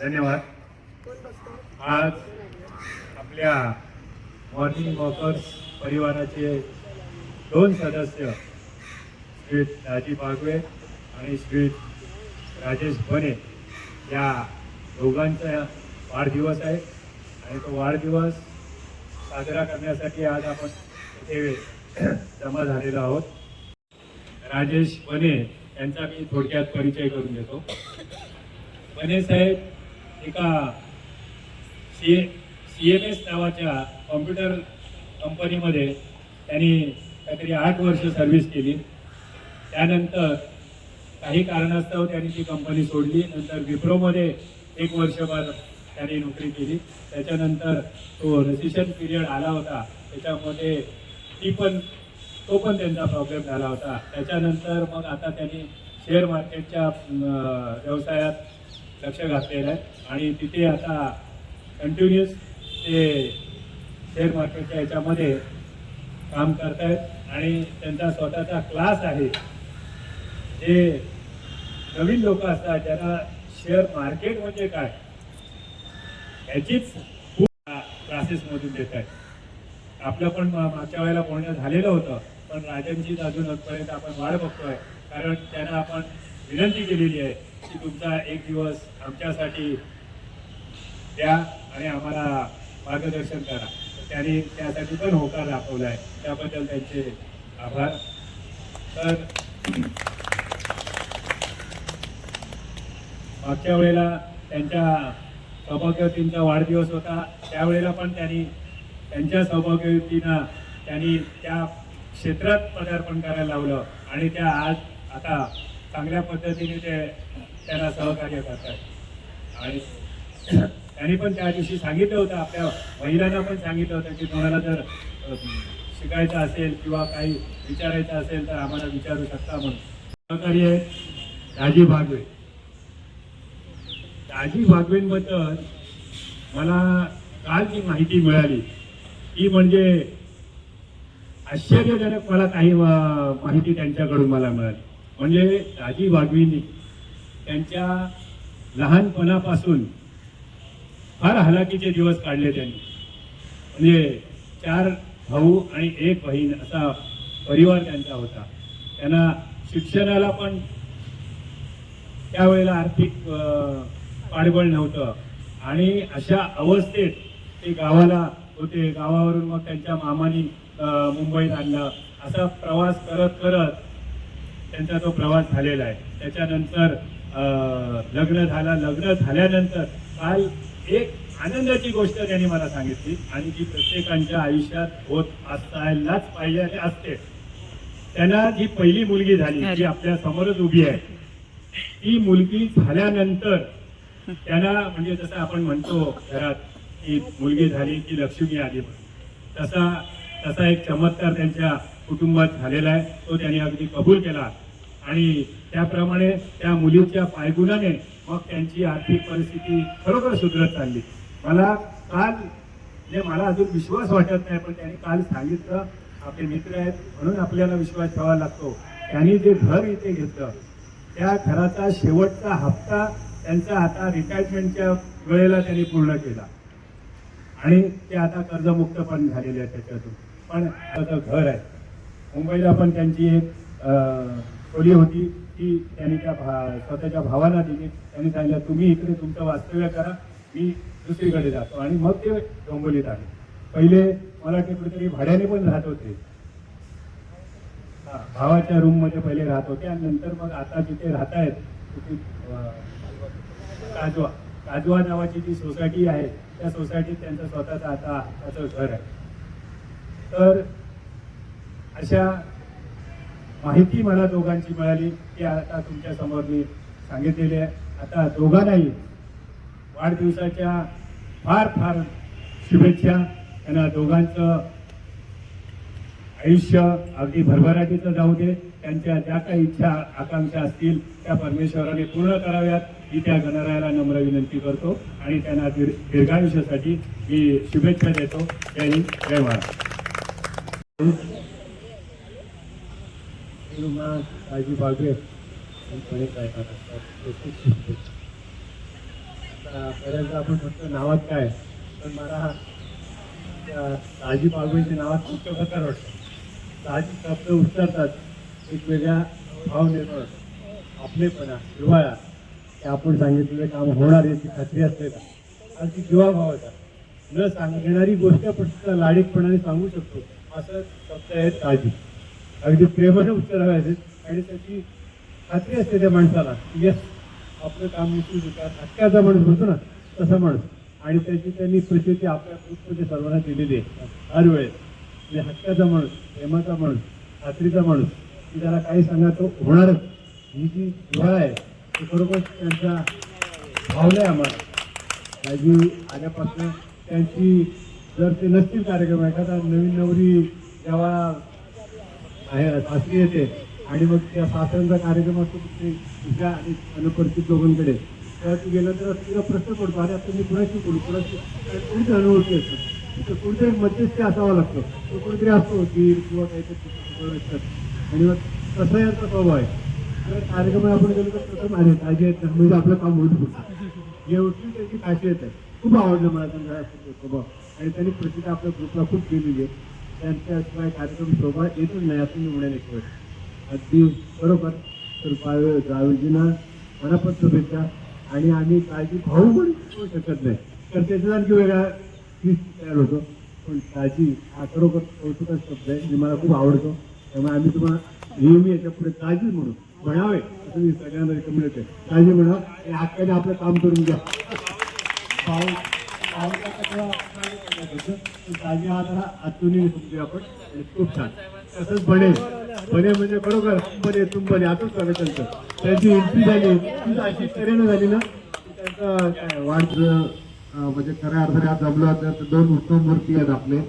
धन्यवाद. आज आपल्या मॉर्निंग वॉकर्स परिवाराचे दोन सदस्य श्री दाजी बागवे आणि श्री राजेश बने या दोघांचा वाढदिवस आहे. आणि तो वाढदिवस साजरा करण्यासाठी आज आपण इथे जमा झालेलो आहोत. राजेश बने त्यांचा मी थोडक्यात परिचय करून देतो. बने साहेब एका सी सी एम एस नावाच्या कॉम्प्युटर कंपनीमध्ये त्यांनी काहीतरी आठ वर्ष सर्व्हिस केली. त्यानंतर काही कारणास्तव त्यांनी ती कंपनी सोडली. नंतर विप्रोमध्ये एक वर्षभर त्यांनी नोकरी केली. त्याच्यानंतर तो रजिस्ट्रेशन पिरियड आला होता. त्याच्यामध्ये ती पण तो पण त्यांचा प्रॉब्लेम झाला होता. त्याच्यानंतर मग आता त्यांनी शेअर मार्केटच्या व्यवसायात लक्ष घातलेलं आहे. आणि तिथे आता कंटिन्युअस ते शेअर मार्केटच्या याच्यामध्ये काम करतायत. आणि त्यांचा स्वतःचा क्लास आहे. जे नवीन लोक असतात ज्यांना शेअर मार्केट म्हणजे काय? याचीच खूप क्लासेसमधून देत आहेत आपलं पण मा- मागच्या वेळेला बोलणं झालेलं होतं. पण राजांचीच अजून आजपर्यंत आपण वाढ बघतोय. कारण त्यांना आपण विनंती केलेली आहे की तुमचा एक दिवस आमच्यासाठी द्या आणि आम्हाला मार्गदर्शन करा. त्यांनी त्यासाठी पण होकार दाखवला आहे त्याबद्दल त्यांचे आभार. तर मागच्या वेळेला त्यांच्या सौभाग्यवतींचा वाढदिवस होता. त्यावेळेला पण त्यांनी त्यांच्या सौभाग्यवतीनं त्यांनी त्या क्षेत्रात पदार्पण करायला लावलं आणि त्या आज आता चांगल्या पद्धतीने ते त्यांना सहकार्य करतात. आणि त्यांनी पण त्या दिवशी सांगितलं होतं आपल्या महिलांना पण सांगितलं होतं की कोणाला जर शिकायचं असेल किंवा काही विचारायचं असेल तर आम्हाला विचारू शकता म्हणून. सहकार्य दाजी भागवे. दाजी भागवेंबद्दल मला काल जी माहिती मिळाली. ती म्हणजे आश्चर्यजनक मला काही माहिती त्यांच्याकडून मला मिळाली. म्हणजे राजी भागवींनी त्यांच्या लहानपणापासून फार हलाखीचे दिवस काढले त्यांनी. म्हणजे चार भाऊ आणि एक बहीण असा परिवार त्यांचा होता. त्यांना शिक्षणाला पण त्यावेळेला आर्थिक पाठबळ नव्हतं. आणि अशा अवस्थेत ते गावाला होते. गावावरून मग त्यांच्या मामानी मुंबईत आणलं. असा प्रवास करत करत त्यांचा तो प्रवास झालेला आहे. त्याच्यानंतर अं, लग्न झाला. लग्न झाल्यानंतर काल एक आनंदाची गोष्ट त्यांनी मला सांगितली. आणि जी प्रत्येकांच्या आयुष्यात होत असायलाच पाहिजे आणि असते. त्यांना जी पहिली मुलगी झाली जी आपल्या समोरच उभी आहे ती मुलगी झाल्यानंतर त्यांना म्हणजे जसं आपण म्हणतो घरात की मुलगी झाली की लक्ष्मी आली. तसा तसा एक चमत्कार त्यांच्या कुटुंबात झालेला आहे. तो त्यांनी अगदी कबूल केला. आणि त्याप्रमाणे त्या मुलीच्या पायगुणाने मग त्यांची आर्थिक परिस्थिती खरोखर सुधरत चालली. मला काल म्हणजे मला अजून विश्वास वाटत नाही पण त्यांनी काल सांगितलं आपले मित्र आहेत म्हणून आपल्याला विश्वास ठेवावा लागतो. त्यांनी जे घर इथे घेतलं त्या घराचा शेवटचा हप्ता त्यांचा आता रिटायरमेंटच्या वेळेला त्यांनी पूर्ण केला. आणि ते आता कर्जमुक्त पण झालेले आहेत त्याच्यातून. पण आता घर आहे. मुंबईला पण त्यांची एक अं, खोली होती. ती त्यांनी त्या भा स्वतःच्या भावाला दिली. त्यांनी सांगितलं तुम्ही इकडे तुमचं वास्तव्य करा. मी दुसरीकडे जातो. आणि मग ते डोंबोलीत आले. पहिले मला वाटते कुठेतरी भाड्याने पण राहत होते. भावाच्या रूममध्ये पहिले राहत होते. आणि नंतर मग आता जिथे राहत आहेत तिथे काजवा. काजवा नावाची जी सोसायटी आहे त्या सोसायटीत त्यांचं स्वतःचं आता त्याचं घर आहे. तर अशा माहिती मला दोघांची मिळाली की आता तुमच्यासमोर मी सांगितलेली आहे. आता दोघांनाही वाढदिवसाच्या फार फार शुभेच्छा. त्यांना दोघांचं आयुष्य अगदी भरभराटीचं जाऊ दे. त्यांच्या ज्या काही इच्छा आकांक्षा असतील त्या परमेश्वराने पूर्ण कराव्यात. ही त्या गणरायाला नम्र विनंती करतो आणि त्यांना दीर्घायुष्यासाठी मी शुभेच्छा देतो. त्यांनी व्यवहार जय काळजी बागवे प्रामाणिकपणे प्रयत्नात पहिल्यांदा आपण फक्त नावात काय पण मला त्या ताजी बागवेच्या नावात खूप प्रकार वाटतो साजी शब्द उच्चारतात एक वेगळा भाव निर्माण आपलेपणा हिवाळा हे आपण सांगितलेलं काम होणार याची खात्री असते का ती किंवा भाव होता न सांगणारी गोष्ट आपण सुद्धा लाडीकपणाने सांगू शकतो असं शब्द आहेत ताजी अगदी प्रेमाने उच्चारावे आणि त्याची खात्री असते त्या माणसाला. येस आपलं काम निश्चित होतात हक्काचा माणूस होतो ना तसा माणूस. आणि त्याची त्यांनी प्रचिती आपल्या ग्रुपमध्ये सर्वांना दिलेली आहे. हर वेळेस. म्हणजे हक्काचा माणूस प्रेमाचा माणूस खात्रीचा माणूस की त्याला काही सांगा तो होणारच. ही जी जिव्हाळा आहे ती बरोबर त्यांचा भावला आहे आम्हाला. राजीव आल्यापासून त्यांची जर ते नसतील कार्यक्रम एखादा नवीन नवरी जेव्हा आहे सासरी येते आणि मग त्या सासऱ्यांचा कार्यक्रम असतो तुझ्या आणि अनुपरिचित लोकांकडे तेव्हा तू तर तुला प्रश्न पडतो अरे आता मी कुणाशी बोलू? कुणाशी कोणती अनुभवती असतात तर कोणतरी मध्यस्थी असावा लागतो? तो कोणतरी असतो की किंवा काहीतरी असतात आणि मग तसा यांचा स्वभाव आहे. कार्यक्रम आपण गेलो तर तसं माझे ताजे आहेत म्हणजे आपलं काम होत होतं. एवढी त्याची येत आहे. खूप आवडलं मला त्यांचा स्वभाव. आणि त्यांनी प्रसिद्ध आपल्या ग्रुपला खूप केलेली आहे. त्यांच्याशिवाय कार्यक्रम शोभा येतच नाही असं मी म्हणेन एक वेळ. अगदी बरोबर. तर पावे जावेजींना मनापत शुभेच्छा. आणि आम्ही काळजी भाऊ म्हणून करू शकत नाही. तर त्याच्यात आणखी वेगळा फीस तयार होतो. पण काळजी हा खरोखर कौतुकाचा शब्द आहे. आणि मला खूप आवडतो. त्यामुळे आम्ही तुम्हाला नेहमी याच्यापुढे काळजी म्हणू म्हणावे. असं मी सगळ्यांना रिकमेंड करते काळजी म्हणा आणि हक्काने आपलं काम करून घ्या. ताजी हा जरा आतूनही समजूया आपण. आणि खूप छान. तसंच बने बने म्हणजे बरोबर बने तुम बने चालू त्यांचं त्यांची एंट्री झाली. ती अशी तऱ्हेनं झाली ना त्यांचं काय वाढ म्हणजे खऱ्या अर्थाने आज जमलो तर दोन उत्तम मूर्ती आहेत आपले.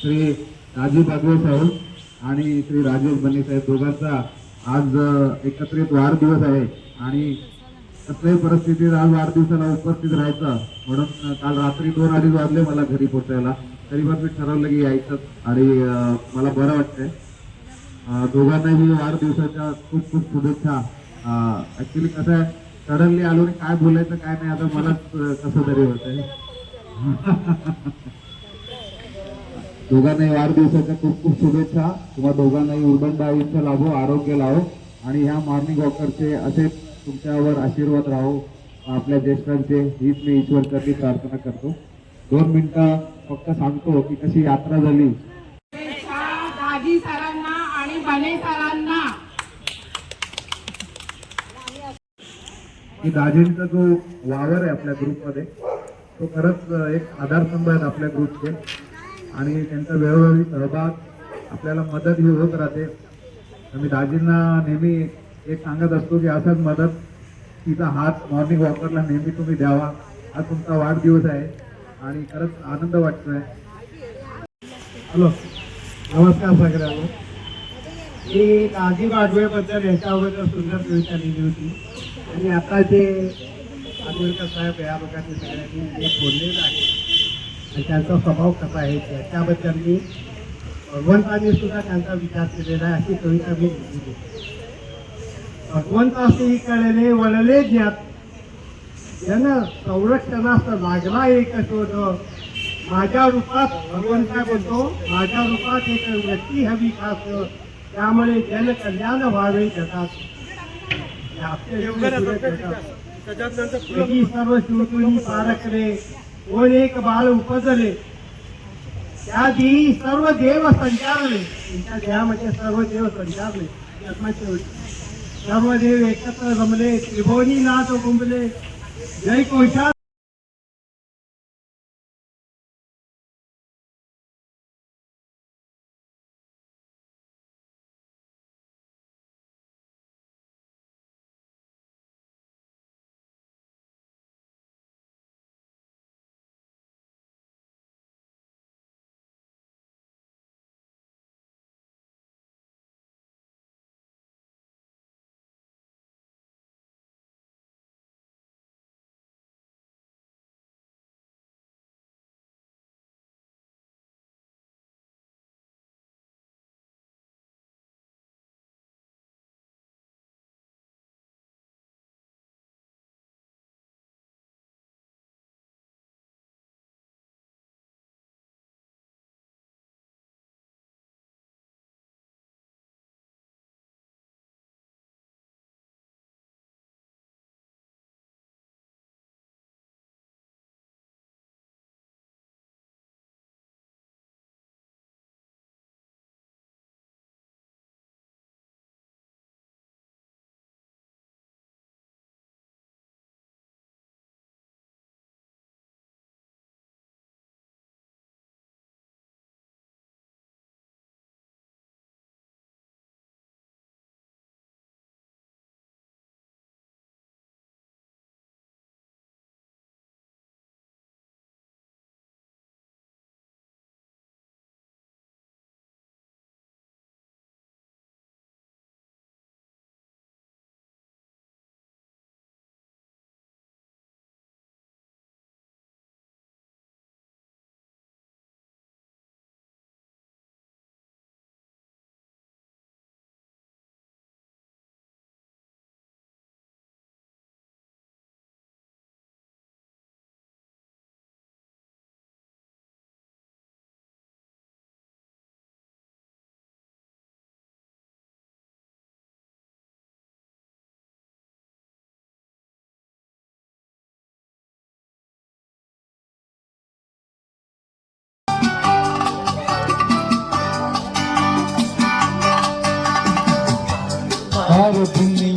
श्री राजीव बागवे साहेब आणि श्री राजेश बने साहेब दोघांचा आज एकत्रित वाढदिवस आहे. आणि कुठल्याही परिस्थितीत आज वाढदिवसाला उपस्थित राहायचं. म्हणून काल रात्री दोन अडीच वाजले मला घरी पोचायला तरी पण मी ठरवलं की यायचं आणि मला बरं वाटतंय. दोघांनाही वाढदिवसाच्या खूप खूप शुभेच्छा. ऍक्च्युली कसं आहे सडनली आलो आणि काय बोलायचं काय नाही आता मलाच कसं तरी होतंय. दोघांनाही वाढदिवसाच्या खूप खूप शुभेच्छा. किंवा दोघांनाही उर्बंड आयुष्य लाभो आरोग्य लावो आणि ह्या मॉर्निंग वॉकरचे असे तुमच्यावर आशीर्वाद राहो. आपल्या ज्येष्ठांचे हीच मी ईश्वर चरणी प्रार्थना करतो. दोन मिनिटं फक्त सांगतो की कशी यात्रा झाली. सरांना आणि बने सरांना. की दाजींचा जो वावर आहे आपल्या ग्रुपमध्ये तो खरंच एक आधारस्तंभ आहेत आपल्या ग्रुपचे. आणि त्यांचा वेळोवेळी सहभाग आपल्याला मदत ही होत राहते. मी दाजींना नेहमी एक सांगत असतो की असंच मदत तिचा हात मॉर्निंग वॉकरला नेहमी तुम्ही द्यावा. हा तुमचा वाढदिवस आहे आणि खरंच आनंद वाटतो आहे हॅलो नमस्कार सगळ्यांना. मी काजी वाढवेबद्दल याच्या अगोदर सुंदर कविता लिहिली होती. आणि आता जे आंबेडकर साहेब या लोकांनी सगळ्यांनी जे बोललेलं आहे आणि त्यांचा स्वभाव कसा आहे त्याच्याबद्दल मी भगवंताने सुद्धा त्यांचा विचार केलेला आहे अशी कविता मी लिहिली भगवंत असे कळले वळले ज्ञात जन संरक्षणास लागला एक शोध. माझ्या रूपात भगवान काय बोलतो माझ्या रूपात एक व्यक्ती हवी खास. त्यामुळे जनकल्याण व्हावे जगात. आपल्या सर्व शिवकुली पारखले कोण एक बाळ उपजले. त्या देही सर्व देव संचारले. त्यांच्या देहामध्ये सर्व देव संचारले. जन्माचे त्यामध्ये एकत्र जमले त्रिभुवनी नाथ गुंबले जय कोशा ஆறு புண்ணிய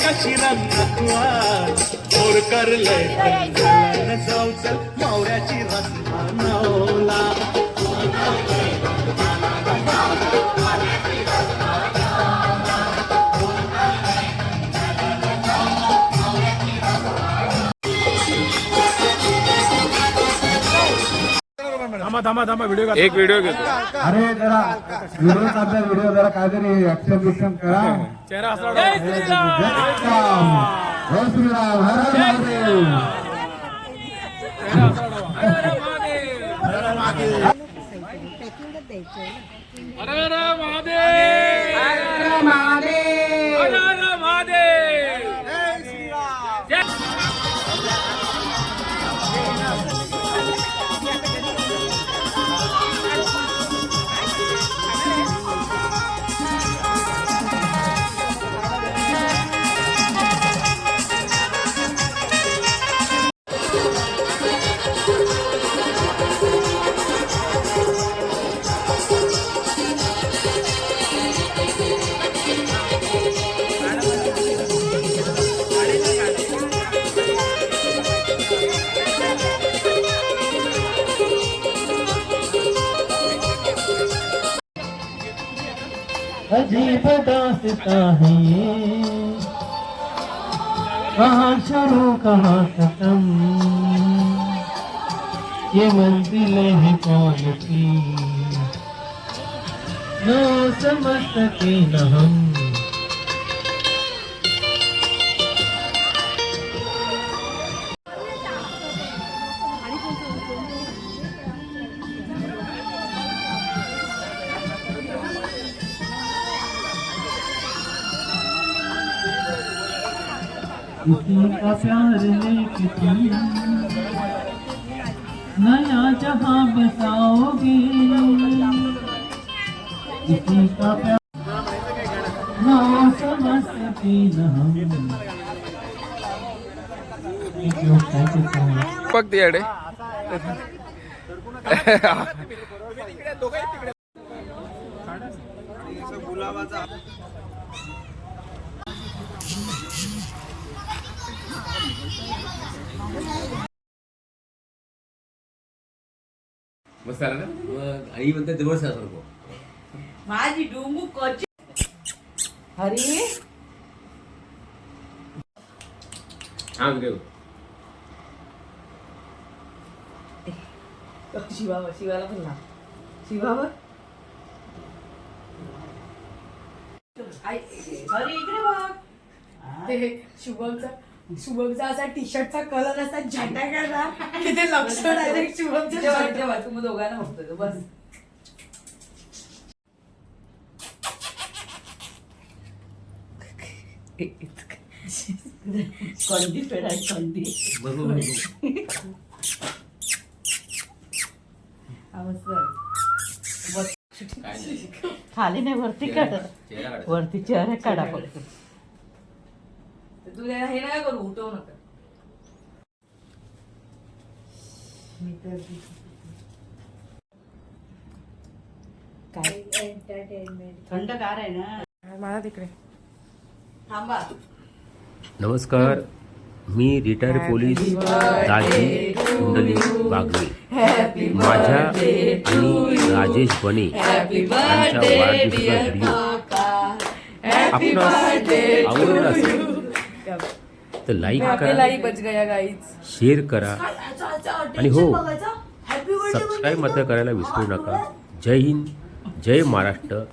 কাশিরাম নাকুয়া ওর করলে एक व्हिडिओ घेतो. अरे जरा व्हिडिओ आपला व्हिडिओ जरा काहीतरी ऍक्शन बिक्शन करा. चेहरा असला जय श्रीराम. जय श्रीराम. हर हर महादेव. अरे महादेव. हर महादेव. अजीब दास्ता है। कहाँ शुरू कहाँ खत्म? ये मंजिल है कौन सी? न समझ सके न हम। का प्यार लेके तुम नया जहां बसाओगे किसी का प्यार ना समझ सके न हम Thank you. Thank मस्त आला ना? मग आई म्हणते दिवस सारखं. माझी डोंगू कची हरी. हा घेऊ शिवावर शिवाला पण ना शिवावर. हरी इकडे बघ. ते शुभमचा. शुभमचा असा टी शर्टचा कलर असा झटा करणार की ते लक्ष डायरेक्ट शुभमच्या जेव्हा shirt. जेव्हा तुम्ही दोघांना बघतो बस. कंदी फेडाय कंदी खाली नाही. वरती काढ. वरती चेहरा काढा फक्त. हे नाही करू उठवू नका. काय? थंडगार आहे ना. मला तिकडे. थांबा. नमस्कार. मी रिटायर पोलीस दाजी कुंडली बागवे. माझ्या आणि राजेश बने यांच्या वाढदिवसाचा व्हिडिओ आपणास आवडला असेल तर लाईक करा. बच गया गाईच शेअर करा. आणि हो सबस्क्राईब मात्र करायला विसरू नका. जय हिंद जय महाराष्ट्र.